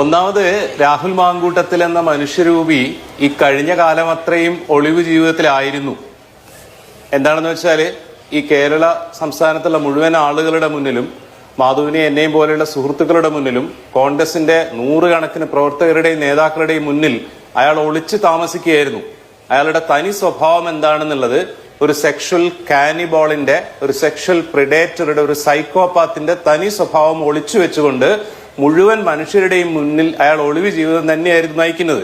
ഒന്നാമത് രാഹുൽ മാങ്കൂട്ടത്തിൽ എന്ന മനുഷ്യരൂപി ഈ കഴിഞ്ഞ കാലം അത്രയും ഒളിവ് ജീവിതത്തിലായിരുന്നു. എന്താണെന്ന് വെച്ചാൽ ഈ കേരള സംസ്ഥാനത്തുള്ള മുഴുവൻ ആളുകളുടെ മുന്നിലും മാധുവിനെ എന്നെയും പോലെയുള്ള സുഹൃത്തുക്കളുടെ മുന്നിലും കോൺഗ്രസിന്റെ നൂറുകണക്കിന് പ്രവർത്തകരുടെയും നേതാക്കളുടെയും മുന്നിൽ അയാൾ ഒളിച്ചു താമസിക്കുകയായിരുന്നു. അയാളുടെ തനി സ്വഭാവം എന്താണെന്നുള്ളത് ഒരു സെക്ഷൽ കാനിബോളിന്റെ ഒരു സെക്ഷൽ പ്രിഡേറ്ററുടെ ഒരു സൈക്കോപാത്തിന്റെ തനി സ്വഭാവം ഒളിച്ചു വെച്ചുകൊണ്ട് മുഴുവൻ മനുഷ്യരുടെയും മുന്നിൽ അയാൾ ഒളിവ് ജീവിതം തന്നെയായിരുന്നു നയിക്കുന്നത്.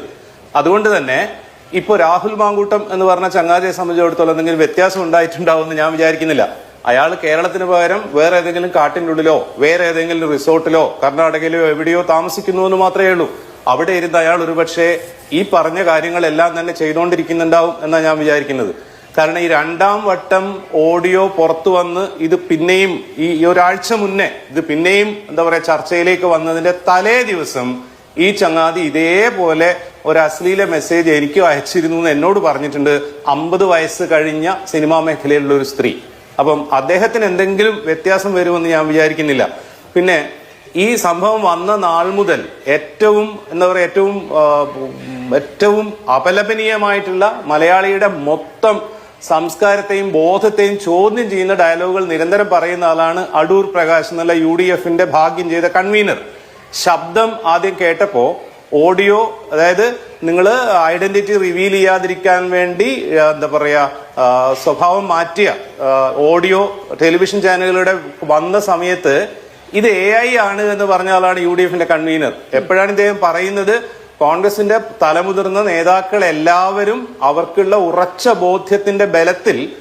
അതുകൊണ്ട് തന്നെ ഇപ്പൊ രാഹുൽ മാങ്കൂട്ടം എന്ന് പറഞ്ഞ ചങ്ങാതിയെ സംബന്ധിച്ചിടത്തോളം എന്തെങ്കിലും വ്യത്യാസം ഉണ്ടായിട്ടുണ്ടാവുമെന്ന് ഞാൻ വിചാരിക്കുന്നില്ല. അയാൾ കേരളത്തിന് പകരം വേറെ ഏതെങ്കിലും കാട്ടിന്റെ ഉള്ളിലോ വേറെ ഏതെങ്കിലും റിസോർട്ടിലോ കർണാടകയിലോ എവിടെയോ താമസിക്കുന്നു എന്ന് മാത്രമേ ഉള്ളൂ. അവിടെ ഇരുന്ന് അയാൾ ഒരുപക്ഷെ ഈ പറഞ്ഞ കാര്യങ്ങളെല്ലാം തന്നെ ചെയ്തുകൊണ്ടിരിക്കുന്നുണ്ടാവും എന്നാണ് ഞാൻ വിചാരിക്കുന്നത്. കാരണം ഈ രണ്ടാം വട്ടം ഓഡിയോ പുറത്തു വന്ന് ഇത് പിന്നെയും ഈ ഒരാഴ്ച മുന്നേ ഇത് പിന്നെയും എന്താ പറയാ ചർച്ചയിലേക്ക് വന്നതിന്റെ തലേ ദിവസം ഈ ചങ്ങാതി ഇതേപോലെ ഒരു അശ്ലീല മെസ്സേജ് എനിക്ക് അയച്ചിരുന്നു എന്ന് എന്നോട് പറഞ്ഞിട്ടുണ്ട്. അമ്പത് വയസ്സ് കഴിഞ്ഞ സിനിമാ മേഖലയിലുള്ള ഒരു സ്ത്രീ. അപ്പം അദ്ദേഹത്തിന് എന്തെങ്കിലും വ്യത്യാസം വരുമെന്ന് ഞാൻ വിചാരിക്കുന്നില്ല. പിന്നെ ഈ സംഭവം വന്ന നാൾ മുതൽ ഏറ്റവും എന്താ പറയുക ഏറ്റവും ഏറ്റവും അപലപനീയമായിട്ടുള്ള മലയാളിയുടെ മൊത്തം സംസ്കാരത്തെയും ബോധത്തെയും ചോദ്യം ചെയ്യുന്ന ഡയലോഗുകൾ നിരന്തരം പറയുന്ന ആളാണ് അടൂർ പ്രകാശ് എന്നുള്ള യു ഡി എഫിന്റെ ഭാഗ്യം ചെയ്ത കൺവീനർ. ശബ്ദം ആദ്യം കേട്ടപ്പോ ഓഡിയോ അതായത് നിങ്ങൾ ഐഡന്റിറ്റി റിവീൽ ചെയ്യാതിരിക്കാൻ വേണ്ടി എന്താ പറയാ സ്വഭാവം മാറ്റിയ ഓഡിയോ ടെലിവിഷൻ ചാനലുകളുടെ വന്ന സമയത്ത് ഇത് എ ഐ ആണ് എന്ന് പറഞ്ഞ ആളാണ് യു ഡി എഫിന്റെ കൺവീനർ. എപ്പോഴാണ് ഇദ്ദേഹം പറയുന്നത്? കോൺഗ്രസിന്റെ തലമുതിർന്ന നേതാക്കൾ എല്ലാവരും അവർക്കുള്ള ഉറച്ച ബോധ്യത്തിന്റെ ബലത്തിൽ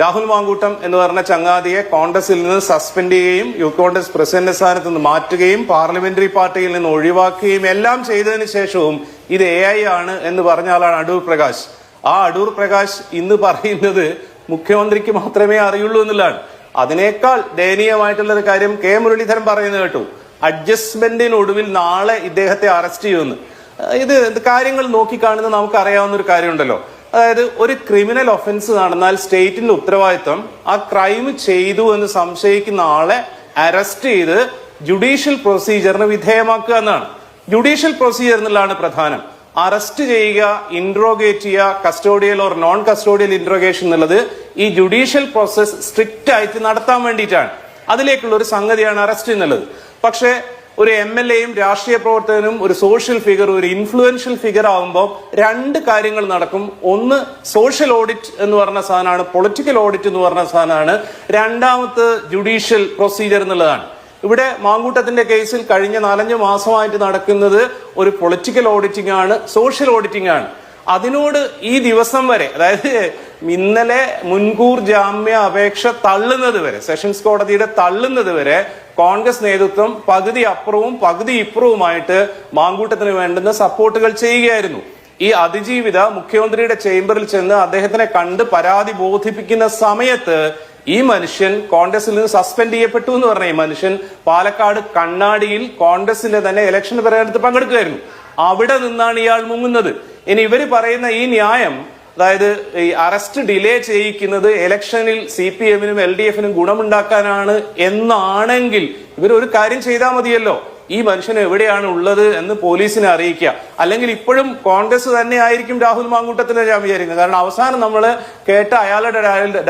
രാഹുൽ മാങ്കൂട്ടം എന്ന് പറഞ്ഞ ചങ്ങാതിയെ കോൺഗ്രസിൽ നിന്ന് സസ്പെൻഡ് ചെയ്യുകയും യൂത്ത് കോൺഗ്രസ് പ്രസിഡന്റ് സ്ഥാനത്ത് നിന്ന് മാറ്റുകയും പാർലമെന്ററി പാർട്ടിയിൽ നിന്ന് ഒഴിവാക്കുകയും എല്ലാം ചെയ്തതിനു ശേഷവും ഇത് എ ഐ ആണ് എന്ന് പറഞ്ഞ ആളാണ് അടൂർ പ്രകാശ്. ആ അടൂർ പ്രകാശ് ഇന്ന് പറയുന്നത് മുഖ്യമന്ത്രിക്ക് മാത്രമേ അറിയുള്ളൂ എന്നുള്ളതാണ്. അതിനേക്കാൾ ദയനീയമായിട്ടുള്ള ഒരു കാര്യം കെ മുരളീധരൻ പറയുന്നത് കേട്ടു. അഡ്ജസ്റ്റ്മെന്റിനൊടുവിൽ നാളെ ഇദ്ദേഹത്തെ അറസ്റ്റ് ചെയ്യുമെന്ന്. ഇത് കാര്യങ്ങൾ നോക്കിക്കാണുന്ന നമുക്ക് അറിയാവുന്ന ഒരു കാര്യമുണ്ടല്ലോ. അതായത് ഒരു ക്രിമിനൽ ഒഫൻസ് നടന്നാൽ സ്റ്റേറ്റിന്റെ ഉത്തരവാദിത്വം ആ ക്രൈം ചെയ്തു എന്ന് സംശയിക്കുന്ന ആളെ അറസ്റ്റ് ചെയ്ത് ജുഡീഷ്യൽ പ്രൊസീജിയറിന് വിധേയമാക്കുക എന്നാണ്. ജുഡീഷ്യൽ പ്രൊസീജിയർ എന്നുള്ളതാണ് പ്രധാനം. അറസ്റ്റ് ചെയ്യുക ഇൻട്രോഗേറ്റ് ചെയ്യുക custodial or non custodial interrogation എന്നുള്ളത് ഈ ജുഡീഷ്യൽ പ്രോസസ് സ്ട്രിക്റ്റ് ആയിട്ട് നടത്താൻ വേണ്ടിയിട്ടാണ്. അതിലേക്കുള്ള ഒരു സംഗതിയാണ് അറസ്റ്റ് എന്നുള്ളത്. പക്ഷേ ഒരു എം എൽ എയും രാഷ്ട്രീയ പ്രവർത്തകനും ഒരു സോഷ്യൽ ഫിഗർ ഒരു ഇൻഫ്ലുവൻഷ്യൽ ഫിഗർ ആവുമ്പോൾ രണ്ട് കാര്യങ്ങൾ നടക്കും. ഒന്ന് സോഷ്യൽ ഓഡിറ്റ് എന്ന് പറഞ്ഞ സാധനമാണ് പൊളിറ്റിക്കൽ ഓഡിറ്റ് എന്ന് പറഞ്ഞ സാധനമാണ്. രണ്ടാമത്തെ ജുഡീഷ്യൽ പ്രൊസീജിയർ എന്നുള്ളതാണ്. ഇവിടെ മാങ്കൂട്ടത്തിന്റെ കേസിൽ കഴിഞ്ഞ നാലഞ്ച് മാസമായിട്ട് നടക്കുന്നത് ഒരു പൊളിറ്റിക്കൽ ഓഡിറ്റിംഗ് ആണ് സോഷ്യൽ ഓഡിറ്റിംഗ് ആണ്. അതിനോട് ഈ ദിവസം വരെ അതായത് ഇന്നലെ മുൻകൂർ ജാമ്യ അപേക്ഷ തള്ളുന്നത് വരെ സെഷൻസ് കോടതിയുടെ തള്ളുന്നത് വരെ കോൺഗ്രസ് നേതൃത്വം പകുതി അപ്പുറവും പകുതി ഇപ്പുറവുമായിട്ട് മാങ്കൂട്ടത്തിന് വേണ്ടുന്ന സപ്പോർട്ടുകൾ ചെയ്യുകയായിരുന്നു. ഈ അതിജീവിത മുഖ്യമന്ത്രിയുടെ ചേംബറിൽ ചെന്ന് അദ്ദേഹത്തിനെ കണ്ട് പരാതി ബോധിപ്പിക്കുന്ന സമയത്ത് ഈ മനുഷ്യൻ കോൺഗ്രസിൽ നിന്ന് സസ്പെൻഡ് ചെയ്യപ്പെട്ടു എന്ന് പറഞ്ഞ ഈ മനുഷ്യൻ പാലക്കാട് കണ്ണാടിയിൽ കോൺഗ്രസിന്റെ തന്നെ ഇലക്ഷൻ പ്രകടനത്തിൽ പങ്കെടുക്കുകയായിരുന്നു. അവിടെ നിന്നാണ് ഇയാൾ മുങ്ങുന്നത്. ഇനി ഇവർ പറയുന്ന ഈ ന്യായം അതായത് ഈ അറസ്റ്റ് ഡിലേ ചെയ്യിക്കുന്നത് ഇലക്ഷനിൽ സി പി എമ്മിനും എൽ ഡി എഫിനും ഗുണമുണ്ടാക്കാനാണ് എന്നാണെങ്കിൽ ഇവർ ഒരു കാര്യം ചെയ്താൽ മതിയല്ലോ. ഈ മനുഷ്യൻ എവിടെയാണ് ഉള്ളത് എന്ന് പോലീസിനെ അറിയിക്കുക. അല്ലെങ്കിൽ ഇപ്പോഴും കോൺഗ്രസ് തന്നെ ആയിരിക്കും രാഹുൽ മാങ്കൂട്ടത്തിന് ഞാൻ വിചാരിക്കുന്നത്. കാരണം അവസാനം നമ്മൾ കേട്ട അയാളുടെ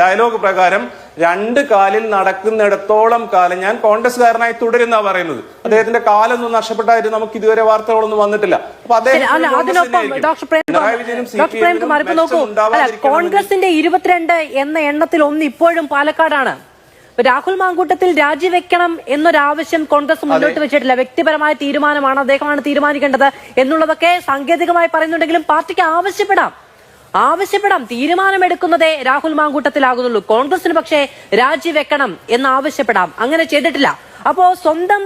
ഡയലോഗ് പ്രകാരം രണ്ട് കാലിൽ നടക്കുന്നിടത്തോളം കാലം ഞാൻ കോൺഗ്രസ്സുകാരനായി തുടരുന്നാ പറയുന്നത്. അദ്ദേഹത്തിന്റെ കാലൊന്നും നഷ്ടപ്പെട്ടായിട്ട് നമുക്ക് ഇതുവരെ വാർത്തകളൊന്നും വന്നിട്ടില്ല. അപ്പൊ അദ്ദേഹം കോൺഗ്രസിന്റെ ഇരുപത്തിരണ്ട് എന്ന എണ്ണത്തിൽ ഒന്ന് ഇപ്പോഴും പാലക്കാടാണ്. രാഹുൽ മാങ്കൂട്ടത്തിൽ രാജിവെക്കണം എന്നൊരാവശ്യം കോൺഗ്രസ് മുന്നോട്ട് വെച്ചിട്ടില്ല. വ്യക്തിപരമായ തീരുമാനമാണ് അദ്ദേഹമാണ് തീരുമാനിക്കേണ്ടത് എന്നുള്ളതൊക്കെ സാങ്കേതികമായി പറയുന്നുണ്ടെങ്കിലും പാർട്ടിക്ക് ആവശ്യപ്പെടാം. ആവശ്യപ്പെടാം. തീരുമാനമെടുക്കുന്നതേ രാഹുൽ മാങ്കൂട്ടത്തിലാകുന്നുള്ളൂ. കോൺഗ്രസിന് പക്ഷേ രാജിവെക്കണം എന്ന് ആവശ്യപ്പെടാം അങ്ങനെ ചെയ്തിട്ടില്ല. അപ്പോ സ്വന്തം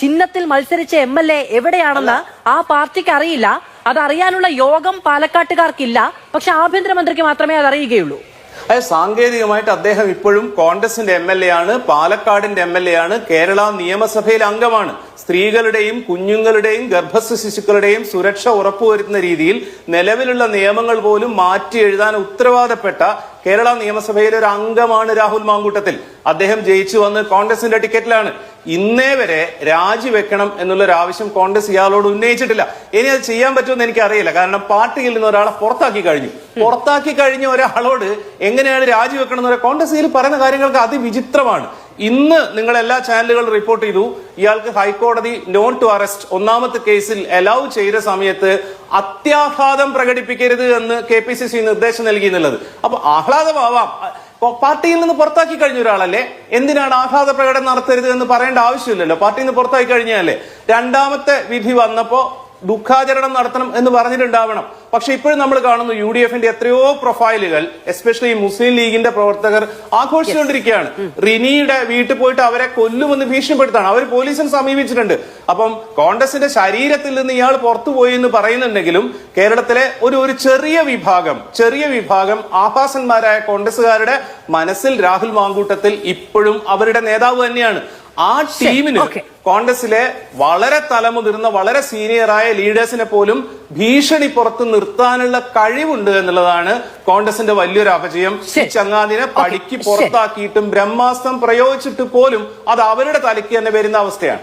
ചിഹ്നത്തിൽ മത്സരിച്ച എം എൽ എ എവിടെയാണെന്ന് ആ പാർട്ടിക്ക് അറിയില്ല. അതറിയാനുള്ള യോഗം പാലക്കാട്ടുകാർക്കില്ല. പക്ഷെ ആഭ്യന്തരമന്ത്രിക്ക് മാത്രമേ അത് അറിയുകയുള്ളൂ അത് സാങ്കേതികമായിട്ട് അദ്ദേഹം ഇപ്പോഴും കോൺഗ്രസിന്റെ എം എൽ എ ആണ് പാലക്കാടിന്റെ എം എൽ എ ആണ് കേരള നിയമസഭയിൽ അംഗമാണ്. സ്ത്രീകളുടെയും കുഞ്ഞുങ്ങളുടെയും ഗർഭസ്ഥ ശിശുക്കളുടെയും സുരക്ഷ ഉറപ്പുവരുത്തുന്ന രീതിയിൽ നിലവിലുള്ള നിയമങ്ങൾ പോലും മാറ്റി എഴുതാൻ ഉത്തരവാദപ്പെട്ട കേരള നിയമസഭയിലെ ഒരു അംഗമാണ് രാഹുൽ മാങ്കൂട്ടത്തിൽ. അദ്ദേഹം ജയിച്ചു വന്ന് കോൺഗ്രസിന്റെ ടിക്കറ്റിലാണ്. ഇന്നേ വരെ രാജിവെക്കണം എന്നുള്ളൊരു ആവശ്യം കോൺഗ്രസ് ഇയാളോട് ഉന്നയിച്ചിട്ടില്ല. ഇനി അത് ചെയ്യാൻ പറ്റുമെന്ന് എനിക്കറിയില്ല. കാരണം പാർട്ടിയിൽ നിന്ന് ഒരാളെ പുറത്താക്കി കഴിഞ്ഞു. പുറത്താക്കി കഴിഞ്ഞ ഒരാളോട് എങ്ങനെയാണ് രാജിവെക്കണം എന്ന് കോൺഗ്രസ് ഇതിൽ പറയുന്ന കാര്യങ്ങൾക്ക് അതിവിചിത്രമാണ്. ഇന്ന് നിങ്ങൾ എല്ലാ ചാനലുകളും റിപ്പോർട്ട് ചെയ്തു. ഇയാൾക്ക് ഹൈക്കോടതി നോൺ ടു അറസ്റ്റ് ഒന്നാമത്തെ കേസിൽ അലൗ ചെയ്ത സമയത്ത് അത്യാഹ്ലാദം പ്രകടിപ്പിക്കരുത് എന്ന് കെ പി സി സി നിർദ്ദേശം നൽകി എന്നുള്ളത് അപ്പൊ ആഹ്ലാദമാവാം. പാർട്ടിയിൽ നിന്ന് പുറത്താക്കി കഴിഞ്ഞ ഒരാളല്ലേ? എന്തിനാണ് ആഹ്ലാദ പ്രകടനം നടത്തരുത് എന്ന് പറയേണ്ട ആവശ്യമില്ലല്ലോ. പാർട്ടിയിൽ നിന്ന് പുറത്താക്കി കഴിഞ്ഞാലേ. രണ്ടാമത്തെ വിധി വന്നപ്പോ ദുഃഖാചരണം നടത്തണം എന്ന് പറഞ്ഞിട്ടുണ്ടാവണം. പക്ഷെ ഇപ്പോഴും നമ്മൾ കാണുന്നു യു ഡി എഫിന്റെ എത്രയോ പ്രൊഫൈലുകൾ എസ്പെഷ്യലി മുസ്ലിം ലീഗിന്റെ പ്രവർത്തകർ ആഘോഷിച്ചുകൊണ്ടിരിക്കുകയാണ്. റിനിയുടെ വീട്ടിൽ പോയിട്ട് അവരെ കൊല്ലുമെന്ന് ഭീഷണിപ്പെടുത്താണ് അവർ പോലീസിനെ സമീപിച്ചിട്ടുണ്ട്. അപ്പം കോൺഗ്രസിന്റെ ശരീരത്തിൽ നിന്ന് ഇയാൾ പുറത്തുപോയി എന്ന് പറയുന്നുണ്ടെങ്കിലും കേരളത്തിലെ ഒരു ഒരു ചെറിയ വിഭാഗം ചെറിയ വിഭാഗം ആഭാസന്മാരായ കോൺഗ്രസുകാരുടെ മനസ്സിൽ രാഹുൽ മാങ്കൂട്ടത്തിൽ ഇപ്പോഴും അവരുടെ നേതാവ് തന്നെയാണ്. ആ ടീമിന്. കോൺഗ്രസിലെ വളരെ തലമുതിർന്ന വളരെ സീനിയറായ ലീഡേഴ്സിനെ പോലും ഭീഷണി പുറത്ത് നിർത്താനുള്ള കഴിവുണ്ട് എന്നുള്ളതാണ് കോൺഗ്രസിന്റെ വലിയൊരു അപജയം. ഈ. ചങ്ങാതിനെ പടിക്ക് പുറത്താക്കിയിട്ടും ബ്രഹ്മാസ്ത്രം പ്രയോഗിച്ചിട്ട് പോലും അത് അവരുടെ തലയ്ക്ക് തന്നെ വരുന്ന അവസ്ഥയാണ്.